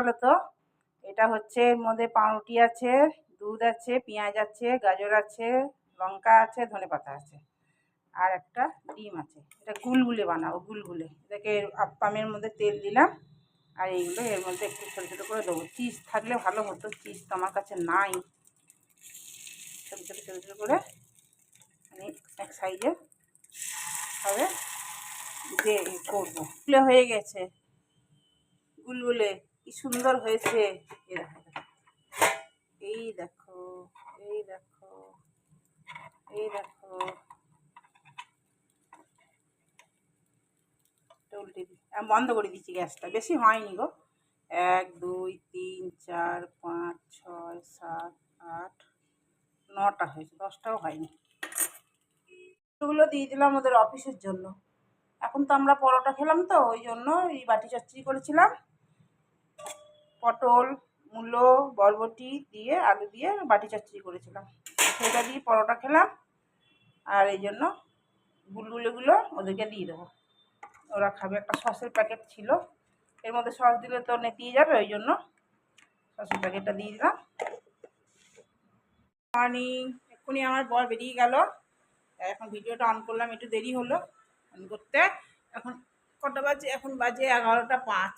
বলো তো এটা হচ্ছে এর মধ্যে পাউরুটি আছে, দুধ আছে, পেঁয়াজ আছে, গাজর আছে, লঙ্কা আছে, ধনে পাতা আছে। আর একটা ডিম আছে। এটা গুলগুলে বানাবো, গুলগুলে। এটাকে আপ্পামের মধ্যে তেল দিলাম। আর এইগুলো এর মধ্যে একটু ছোটো ছোটো করে দেবো। চিজ থাকলে ভালো হতো, চিজ তো আমার কাছে নাই। ছোটো ছোটো ছোটো ছোটো করে আমি এক সাইজে হবে। যে করব। হয়ে গেছে। গুলগুলে। কি সুন্দর হয়েছে। এই দেখো এই দেখো। এই দেখো আমি বন্ধ করে দিচ্ছি গ্যাসটা। বেশি হয়নি গো। এক, দুই, তিন, চার, পাঁচ, ছয়, সাত, আট, নটা হয়েছে। দশটাও হয়নি। এগুলো দিয়ে দিলাম ওদের অফিসের জন্য। এখন তো আমরা পরোটা খেলাম তো, ওই জন্য এই বাটি চচ্চড়ি করেছিলাম। পটল, মূলো, বরবটি দিয়ে আলু দিয়ে বাটি চচ্চড়ি করেছিলাম। সেটা দিয়ে পরোটা খেলাম, আর এই জন্য গুলগুলোগুলো ওদেরকে দিয়ে দেবো। ওরা খাবে, একটা সসের প্যাকেট ছিল। এর মধ্যে সস দিলে তো নেতিয়ে যাবে, ওই জন্য সসের প্যাকেটটা দিয়ে দিলাম। মর্নিং এক্ষুনি আমার বর বেরিয়ে গেল। এখন ভিডিওটা অন করলাম, একটু দেরি হলো। অন করতে এখন কটা বাজে? এখন বাজে এগারোটা পাঁচ।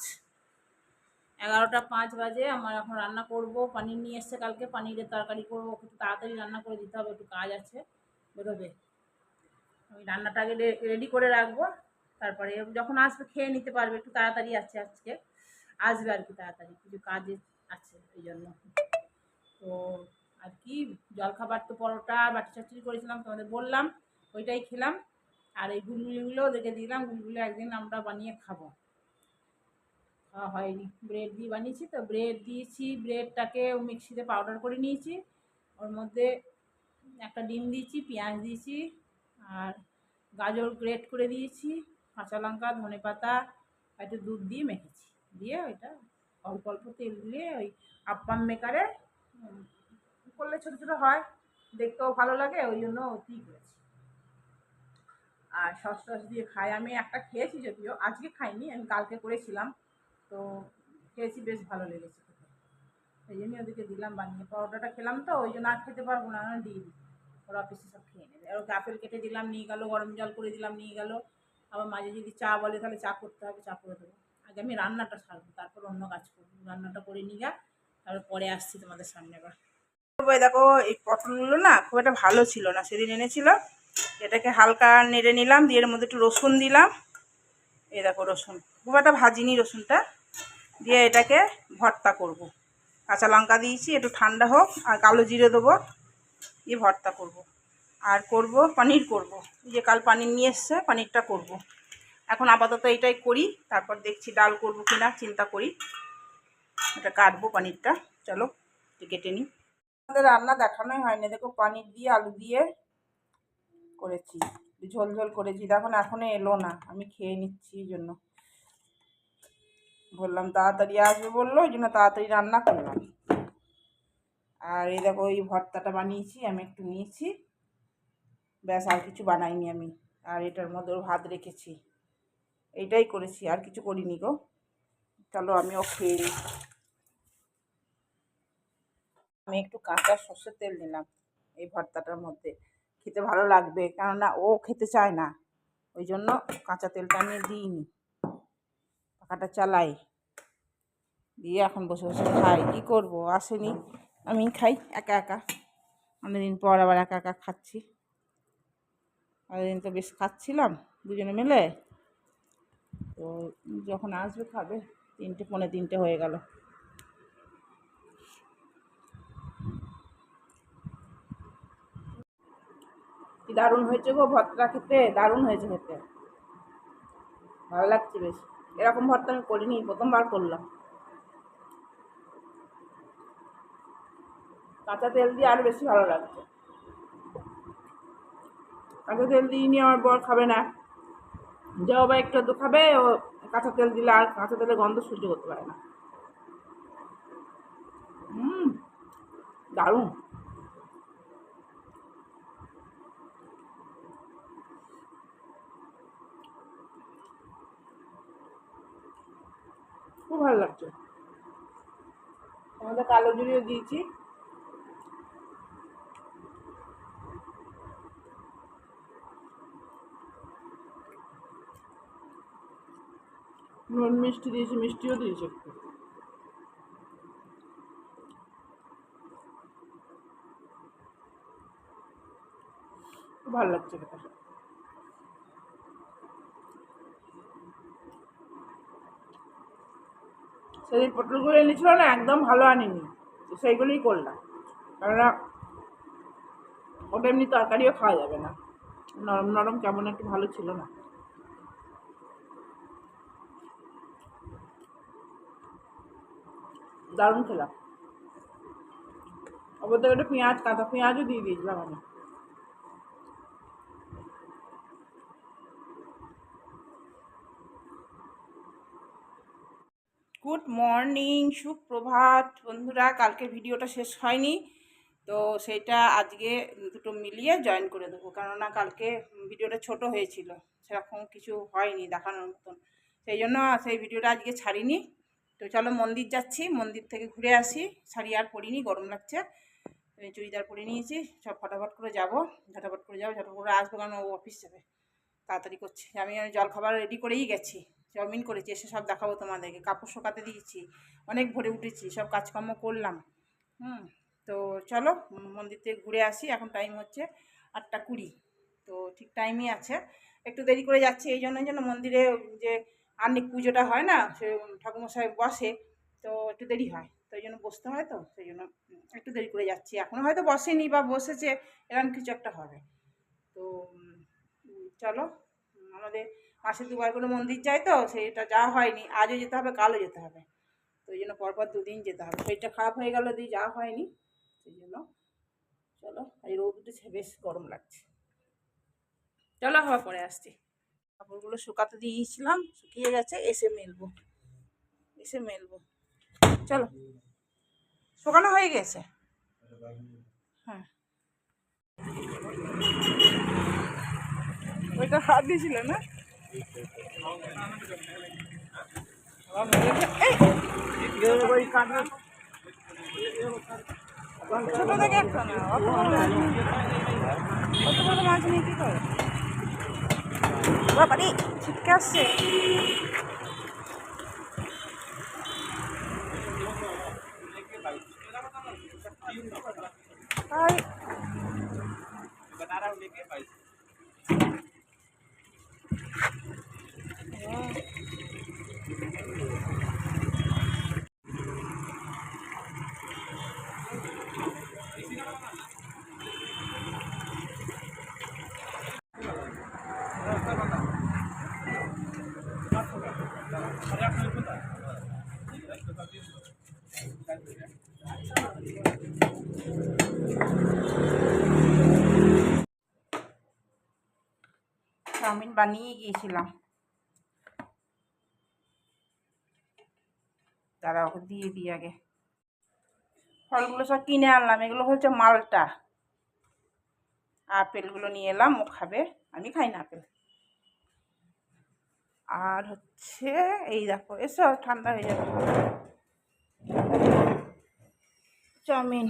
এগারোটা পাঁচ বাজে, আমার এখন রান্না করব। পানির নিয়ে এসছে কালকে, পানিরের তরকারি করব। একটু তাড়াতাড়ি রান্না করে দিতে হবে, একটু কাজ আছে, বেরোবে। আমি রান্নাটা আগে রেডি করে রাখব, তারপরে যখন আসবে খেয়ে নিতে পারবে, একটু তাড়াতাড়ি আছে আজকে। আসবে আর কি তাড়াতাড়ি, কিছু কাজ আছে এই জন্য। তো আর কি, জলখাবার তো পরোটা বাটি চচ্চড়ি করেছিলাম, তোমাদের বললাম, ওইটাই খেলাম। আর এই গুলগুলিগুলো ওদেরকে দিলাম, গুলগুলো একদিন আমরা বানিয়ে খাব। হয়নি। ব্রেড দিয়ে বানিয়েছি তো ব্রেড দিয়েছি ব্রেডটাকে মিক্সিতে পাউডার করে নিয়েছি। ওর মধ্যে একটা ডিম দিয়েছি, পেঁয়াজ দিয়েছি, আর গাজর গ্রেট করে দিয়েছি, কাঁচা লঙ্কা, ধনে পাতা একটু দুধ দিয়ে মেখেছি। দিয়ে ওইটা অল্প অল্প তেল দিয়ে ওই আপ্পাম মেকারে করলে ছোটো ছোটো হয়, দেখতেও ভালো লাগে, ওই জন্য ওটি করেছি। আর সস টস দিয়ে খাই। আমি একটা খেয়েছি যদিও, আজকে খাইনি, আমি কালকে করেছিলাম। তো খেয়েছি, বেশ ভালো লেগেছে খেতে। সেই জন্যই ওদেরকে দিলাম, বানিয়ে পরোটাটা খেলাম তো, ওই জন্য আর খেতে পারব না দিয়ে দিই ওরা অফিসে সব খেয়ে নেবে। আর ওকে আপেল কেটে দিলাম, নিয়ে গেলো, গরম জল করে দিলাম, নিয়ে গেলো। আবার মাঝে যদি চা বলে, তাহলে চা করতে হবে, চা করে দেবো। আগে আমি রান্নাটা সারবো, তারপর অন্য কাজ করব। রান্নাটা করে নিয়ে গা, তারপর পরে আসছি তোমাদের সামনে আবার। দেখো, এই পটলগুলো না খুব একটা ভালো ছিল না, সেদিন এনেছিল। এটাকে হালকা নেড়ে নিলাম, দিয়ে এর মধ্যে একটু রসুন দিলাম। এই দেখো, রসুন। খুব একটা ভাজিনি রসুনটা। দিয়ে এটাকে ভর্তা করব। কাঁচা লঙ্কা দিয়েছি, একটু ঠান্ডা হোক, আর কালো জিরে দেবো, দিয়ে ভর্তা করব। আর করব পনির করব। যে কাল পানির নিয়ে এসছে, পনিরটা করব। এখন আপাতত এটাই করি, তারপর দেখছি ডাল করব কিনা, চিন্তা করি এটা কাটবো পনিরটা, চলো কেটে নিই আমাদের রান্না দেখানোই হয়নি, দেখো পনির দিয়ে আলু দিয়ে করেছি, ঝোল ঝোল করেছি, দেখো এখনও এলো না, আমি খেয়ে নিচ্ছি জন্য বললাম, তাড়াতাড়ি আসবে বলল, ওই জন্য তাড়াতাড়ি রান্না করলাম। আর এই দেখো, ওই ভর্তাটা বানিয়েছি, আমি একটু নিয়েছি। ব্যাস, আর কিছু বানাইনি আমি। আর এটার মধ্যে ভাত রেখেছি। এইটাই করেছি, আর কিছু করিনি গো। চলো, আমিও খেয়ে নিই। আমি একটু কাঁচা সর্ষের তেল নিলাম এই ভর্তাটার মধ্যে। খেতে ভালো লাগবে, কেননা ও খেতে চায় না। ওই জন্য কাঁচা তেলটা আমি দিইনি। পাখাটা চালাই। দিয়ে এখন বসে বসে খাই। কী করব? আসেনি। আমি খাই, একা একা। অনেকদিন পর আবার একা একা খাচ্ছি। অনেকদিন তো বেশ খাচ্ছিলাম দুজনে মিলে। তো যখন আসবে খাবে। তিনটে, পৌনে তিনটে হয়ে গেল। দারুণ হয়েছে গো ভর্তা খেতে? দারুণ হয়েছে খেতে। ভালো লাগছে বেশ। এরকম ভর্তা আমি করিনি, প্রথমবার করলাম। কাঁচা তেল দিয়ে আরও বেশি ভালো লাগছে। কাঁচা তেল দিয়ে নিয়ে আমার বর খাবে না। যে বাবা একটু তো খাবে, ও কাঁচা তেল দিলে আর কাঁচা তেলের গন্ধ সহ্য করতে পারে না। হুম, দারুণ। খুব ভালো লাগছে। আমাদের কালো জুড়িও দিয়েছি। নুন মিষ্টি দিয়েছি, মিষ্টিও দিয়েছি একটু। ভালো লাগছে খেতে। সেদিন পটলগুলো এনেছিল না, একদম ভালো আনিনি। তো সেইগুলোই করলাম। কেননা ওটা এমনি তরকারিও খাওয়া যাবে না। নরম নরম কেমন একটু ভালো ছিল না। দারুণ খেলাম। ওপর থেকে একটু পেঁয়াজ, কাঁচা পেঁয়াজও দিয়ে দিয়েছিলাম আমি। গুড মর্নিং, সুপ্রভাত। বন্ধুরা কালকে ভিডিওটা শেষ হয়নি, তো সেটা আজকে দুটো মিলিয়ে জয়েন করে দেবো। কেননা কালকে ভিডিওটা ছোট হয়েছিল, সেরকম কিছু হয়নি দেখানোর মতন। সেই জন্য সেই ভিডিওটা আজকে ছাড়িনি। তো চলো মন্দির যাচ্ছি, মন্দির থেকে ঘুরে আসি। শাড়ি আর পরিনি, গরম লাগছে। চুড়িদার পরে নিয়েছি, সব ফটাফট করে যাব। ঝটাফট করে যাব ঝটাফট করে আসব, কারণ ও অফিস যাবে। তাড়াতাড়ি করছি। আমি জল খাবার রেডি করেই গেছি। চাউমিন করেছি, এসে সব দেখাবো তোমাদেরকে। কাপড় শোকাতে দিয়েছি, অনেক ভোরে উঠেছি, সব কাজকর্ম করলাম। হুম, তো চলো মন্দির থেকে ঘুরে আসি, এখন টাইম হচ্ছে আটটা কুড়ি। তো ঠিক টাইমই আছে। একটু দেরি করে যাচ্ছি, এই জন্য যেন মন্দিরে যে আর্নিক পুজোটা হয় না, সে ঠাকুমশাই বসে, তো একটু দেরি হয়। তো এই জন্য বসতে হয় তো, সেই জন্য একটু দেরি করে যাচ্ছি। এখনও হয়তো বসেনি বা বসেছে এরকম কিছু একটা হবে। তো চলো, আমাদের মাসে দুবার করে মন্দির যাই তো, সেটা যাওয়া হয়নি। আজও যেতে হবে, কালও যেতে হবে। তো ওই জন্য পরপর দুদিন যেতে হবে। শরীরটা খারাপ হয়ে গেল দিয়ে যাওয়া হয়নি। সেই জন্য চলো, এই রোদ বেশ গরম লাগছে। চলো হওয়া পরে আসছি। কাপড়গুলো শুকাতে দিয়েছিলাম, শুকিয়ে গেছে, এসে মেলবো। এসে মেলবো। চলো। শুকানো হয়ে গেছে? হ্যাঁ। ওইটা হাত দিয়েছিল না! ছোট থেকে একটা না অত বড় মাছ নিয়ে- অত বড় মাছ নিয়ে কি করে বাবারে ছিটকে আসছে তাই চাউমিন বানিয়ে গিয়েছিলাম। তারা ওকে দিয়ে দিই আগে। ফলগুলো সব কিনে আনলাম। এগুলো হচ্ছে মালটা। আপেলগুলো নিয়ে এলাম, ও খাবে। আমি খাই না আপেল। আর হচ্ছে, এই দেখো এসো ঠান্ডা হয়ে যাবে। চাউমিন।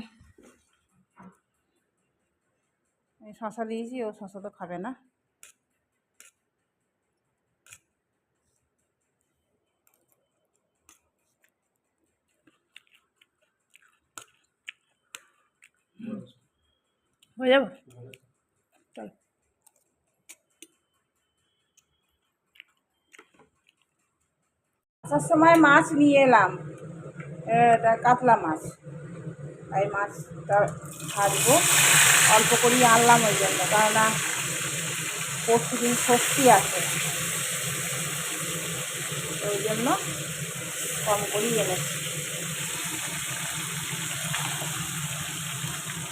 শশা দিয়েছি, ও শশা তো খাবে না। হয়ে যাবে? আসার সময় মাছ নিয়ে এলাম। কাতলা মাছ। এই মাছটা ভাজবো। অল্প করেই আনলাম ওই জন্য, কেননা পরশু দিন আছে। ওই জন্য কম করেই এনেছি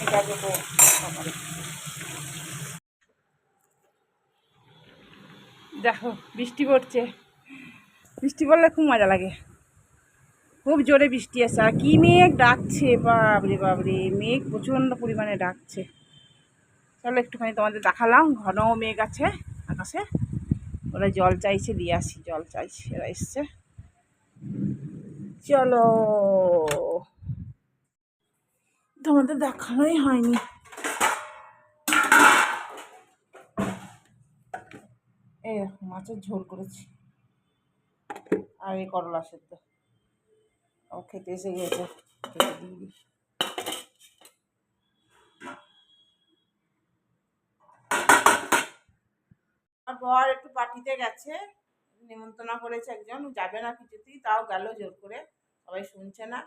এটা দেবো সকালে দেখো, বৃষ্টি পড়ছে। বৃষ্টি পড়লে খুব মজা লাগে। খুব জোরে বৃষ্টি আসছে আর কি মেঘ ডাকছে বাবরে বাবরে মেঘ প্রচণ্ড পরিমাণে ডাকছে। চলো একটুখানি তোমাদের দেখালাম। ঘন মেঘ আছে আকাশে। ওরা জল চাইছে, দিয়ে আসি। জল চাইছে, এরা এসছে। চলো। তোমাদের দেখানোই হয়নি। এই দেখো, মাছের ঝোল করেছি। আর এই করলা সেদ্ধ। ও খেতে এসে গেছে। খেতে। বর একটু পার্টিতে গেছে। নিমন্ত্রণা করেছে একজন। যাবে না কিছুতেই তাও গেল জোর করে। সবাই শুনছে না।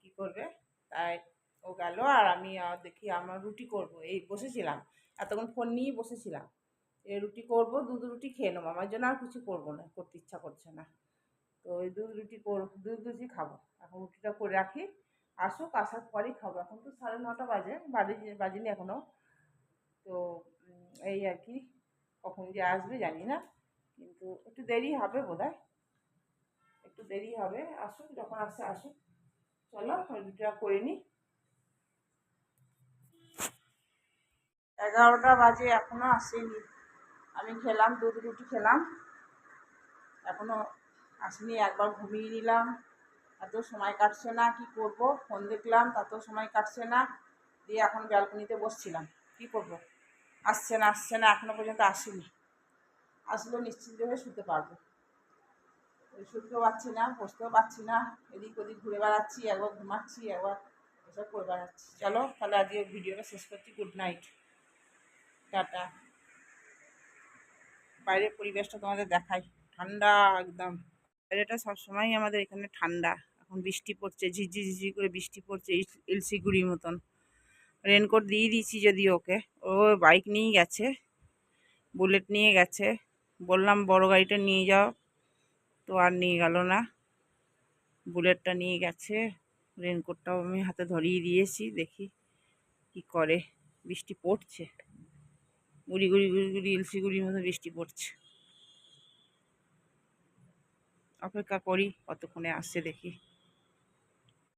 কি করবে? তাই ও গেল আর আমি দেখি আমার রুটি করব। এই বসেছিলাম, এতক্ষণ ফোন নিয়েই বসেছিলাম। এই রুটি করব, দুধ রুটি খেয়ে নেব। আমার জন্য আর কিছু করব না, করতে ইচ্ছা করছে না। তো ওই দুধ রুটি কর, দুধ রুটি খাব। এখন রুটিটা করে রাখি। আসুক, আসার পরেই খাব। এখন তো সাড়ে নটা বাজে বাজে, বাজেনি এখনও তো এই আর কি, কখন যে আসবে জানি না। কিন্তু একটু দেরি হবে বোধহয়। একটু দেরি হবে। আসুক, যখন আসে, আসুক। চলো রুটিটা করে নিই। এগারোটা বাজে, এখনও আসেনি। আমি খেলাম, দুধ রুটি খেলাম। এখনও আসেনি, একবার ঘুমিয়ে নিলাম। এত সময় কাটছে না, কি করব? ফোন দেখলাম, তাতেও সময় কাটছে না। দিয়ে এখন ব্যালকনিতে বসছিলাম। কি করব? আসছে না আসছে না, এখনও পর্যন্ত আসেনি। আসলে নিশ্চিন্ত হয়ে শুতে পারব। শুতেও পারছি না, বসতেও পারছি না। এদিক ওদিক ঘুরে বেড়াচ্ছি, একবার ঘুমাচ্ছি, একবার এসব করে বেড়াচ্ছি। চলো, তাহলে আজকে ভিডিওটা শেষ করছি। গুড নাইট টাটা বাইরের পরিবেশটা তোমাদের দেখাই। ঠান্ডা একদম। বাইরেটা সবসময়ই আমাদের এখানে ঠান্ডা। এখন বৃষ্টি পড়ছে ঝিঝি ঝিঝি করে বৃষ্টি পড়ছে এলসিগুড়ির মতন। রেনকোট দিয়ে দিয়েছি যদি ওকে। ও বাইক নিয়ে গেছে, বুলেট নিয়ে গেছে। বললাম, বড় গাড়িটা নিয়ে যাও। তো আর নিয়ে গেল না। বুলেটটা নিয়ে গেছে। রেনকোটটাও আমি হাতে ধরিয়ে দিয়েছি। দেখি কি করে। বৃষ্টি পড়ছে। গুড়ি গুড়ি গুড়ি গুড়ি ইলসি গুড়ির মতো বৃষ্টি পড়ছে। অপেক্ষা করি কতক্ষণে আসছে দেখি।